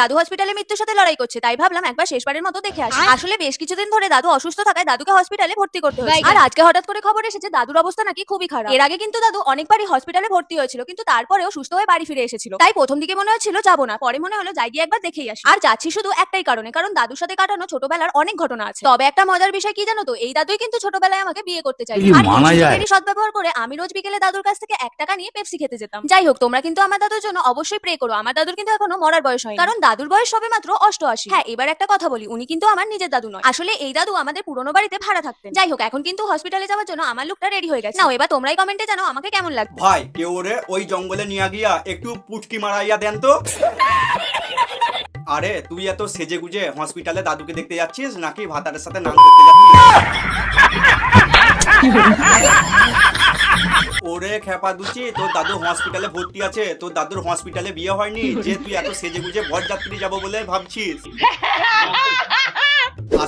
দাদু হসপিটালে মৃত্যুর সাথে লড়াই করছে তাই ভাবলাম একবার শেষবারের মতো দেখে আসি। আসলে বেশ কিছুদিন ধরে দাদু অসুস্থ থাকায় দাদুকে হসপিটালে ভর্তি করতে হয়েছে। আর আজকে হঠাৎ করে খবর এসেছে দাদুর অবস্থা নাকি খুবই খারাপ। এর আগে কিন্তু দাদু অনেকবারই হসপিটালে ভর্তি হয়েছিল কিন্তু তারপরেও সুস্থ হয়ে বাড়ি ফিরে এসেছিল। তাই প্রথম দিকে মনে হচ্ছিল যাব না। পরে মনে হলো যাই গিয়ে একবার দেখেই আসি। আর যাচ্ছি শুধু একটাই কারণে কারণ দাদুর সাথে কাটানো ছোটবেলার অনেক ঘটনা আছে। তবে একটা মজার বিষয় কি জানো তো? এই দাদুই কিন্তু ছোটবেলায় আমাকে বিয়ে করতে চাই আর? সুযোগেরই সদ্ব্যবহার করে আমি রোজ বিকেলে দাদুর কাছ থেকে এক টাকা নিয়ে পেপসি খেতে যেতাম। যাই হোক তোমরা কিন্তু আমার দাদুর জন্য অবশ্যই প্রে করো। আমার দাদুর কিন্তু এখনও মরার বয়স হয়নি। কারণ দাদুর বয়স সবে মাত্র অষ্টআশি। হ্যাঁ এবার একটা কথা বলি উনি কিন্তু আমার নিজের দাদু নয়। আসলে এই দাদু আমাদের পুরনো বাড়িতে ভাড়া থাকতেন। যাই হোক এখন কিন্তু হসপিটালে যাওয়ার জন্য আমার লুকটা রেডি হয়ে গেছে। নাও এবার তোমরাই কমেন্টে জানাও আমাকে কেমন লাগবে ভাই কেউ রে ওই জঙ্গলে নিয়ে গিয়া একটু পুটকি মারাইয়া দেন তো। আরে তুই এত সেজে গুজে হসপিটালে দাদুকে দেখতে যাচ্ছিস নাকি ভাতারের সাথে নাম করতে যাচ্ছিস? ওরে খেপা দুচি, তোর দাদু হসপিটালে ভর্তি আছে, তোর দাদুর হসপিটালে বিয়ে হয়নি, যে তুই এত সেজে গুজে বরযাত্রী যাব বলে ভাবছিস?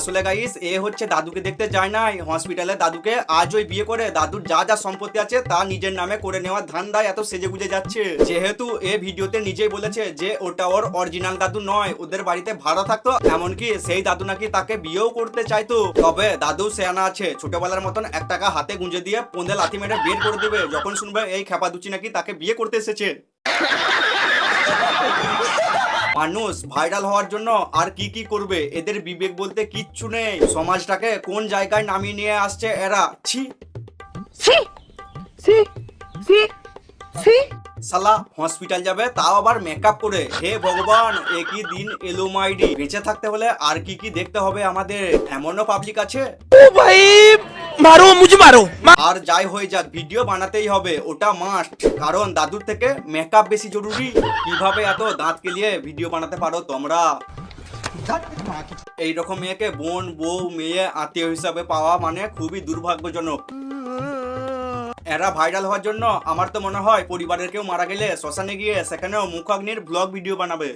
আসলে গাইস এ হচ্ছে দাদুকে দেখতে যায় নাই হসপিটালে দাদুকে আজ ওই বিয়ে করে দাদুর যা যা সম্পত্তি আছে তা নিজের নামে করে নেওয়ার ধান্দায় এত সেজে গুজে যাচ্ছে। যেহেতু এ ভিডিওতে নিজেই বলেছে যে ওটা ওর অরিজিনাল দাদু নয়, ওদের বাড়িতে ভাড়া থাকতো, এমনকি সেই দাদু নাকি তাকে বিয়েও করতে চাইতো। তবে দাদু সেয়ানা আছে, ছোটবেলার মতন এক টাকা হাতে গুঁজে দিয়ে পোঁদে লাথি মেরে বের করে দেবে, যখন শুনবে এই খেপাদুচি নাকি তাকে বিয়ে করতে এসেছে। মানুষ ভাইরাল হওয়ার জন্য আর কি কি করবে? এদের বিবেক বলতে কিচ্ছু নেই। সমাজটাকে কোন জায়গায় নামিয়ে নিয়ে আসছে এরা? ছি। সালা হসপিটাল যাবে তাও আবার মেকআপ করে। হে ভগবান একই দিন এলো মাইডি বেঁচে থাকতে হলে আর কি কি দেখতে হবে আমাদের? এমনও পাবলিক আছে? ও ভাই মারো মুজ মারো। আর যাই হয়ে যাক ভিডিও বানাতেই হবে ওটা মাস্ট কারণ দাদুর থেকে মেকআপ বেশি জরুরি। কীভাবে এত দাঁত কেলিয়ে ভিডিও বানাতে পারো তোমরা? এইরকম মেয়েকে বোন বউ মেয়ে আত্মীয় হিসাবে পাওয়া মানে খুবই দুর্ভাগ্যজনক। এরা ভাইরাল হওয়ার জন্য আমার তো মনে হয় পরিবারের কেউ মারা গেলে শ্মশানে গিয়ে সেখানেও মুখাগ্নির ব্লগ ভিডিও বানাবে।